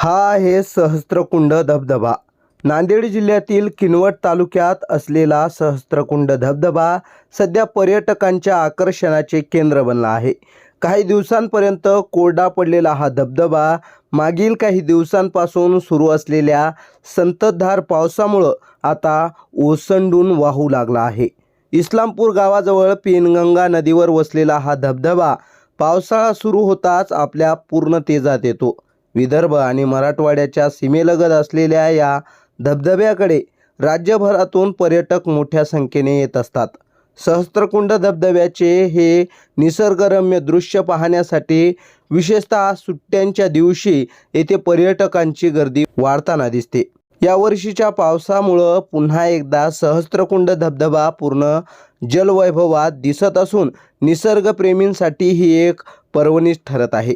हा आहे सहस्त्रकुंड धबधबा. नांदेड जिल्ह्यातील किनवट तालुक्यात असलेला सहस्त्रकुंड धबधबा सध्या पर्यटकांच्या आकर्षणाचे केंद्र बनला आहे. काही दिवसांपर्यंत कोरडा पडलेला हा धबधबा मागील काही दिवसांपासून सुरू असलेल्या संततधार पावसामुळं आता ओसंडून वाहू लागला आहे. इस्लामपूर गावाजवळ पेनगंगा नदीवर वसलेला हा धबधबा पावसाळा सुरू होताच आपल्या पूर्ण तेजात येतो. विदर्भ आणि मराठवाड्याच्या सीमेलगत असलेल्या या धबधब्याकडे राज्यभरातून पर्यटक मोठ्या संख्येने येत असतात. सहस्त्रकुंड धबधब्याचे हे निसर्गरम्य दृश्य पाहण्यासाठी विशेषतः सुट्ट्यांच्या दिवशी येथे पर्यटकांची गर्दी वाढताना दिसते. यावर्षीच्या पावसामुळं पुन्हा एकदा सहस्त्रकुंड धबधबा पूर्ण जलवैभवात दिसत असून निसर्गप्रेमींसाठी ही एक पर्वणीच ठरत आहे.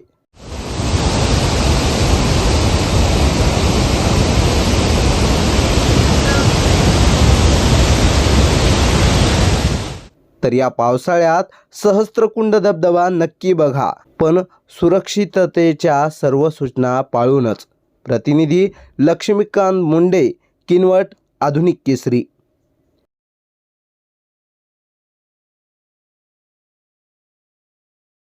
तर या पावसाळ्यात सहस्त्रकुंड धबधबा नक्की बघा. पण सुरक्षिततेच्या सर्व सूचना पाळूनच. प्रतिनिधी लक्ष्मीकांत मुंडे किनवट आधुनिक केसरी.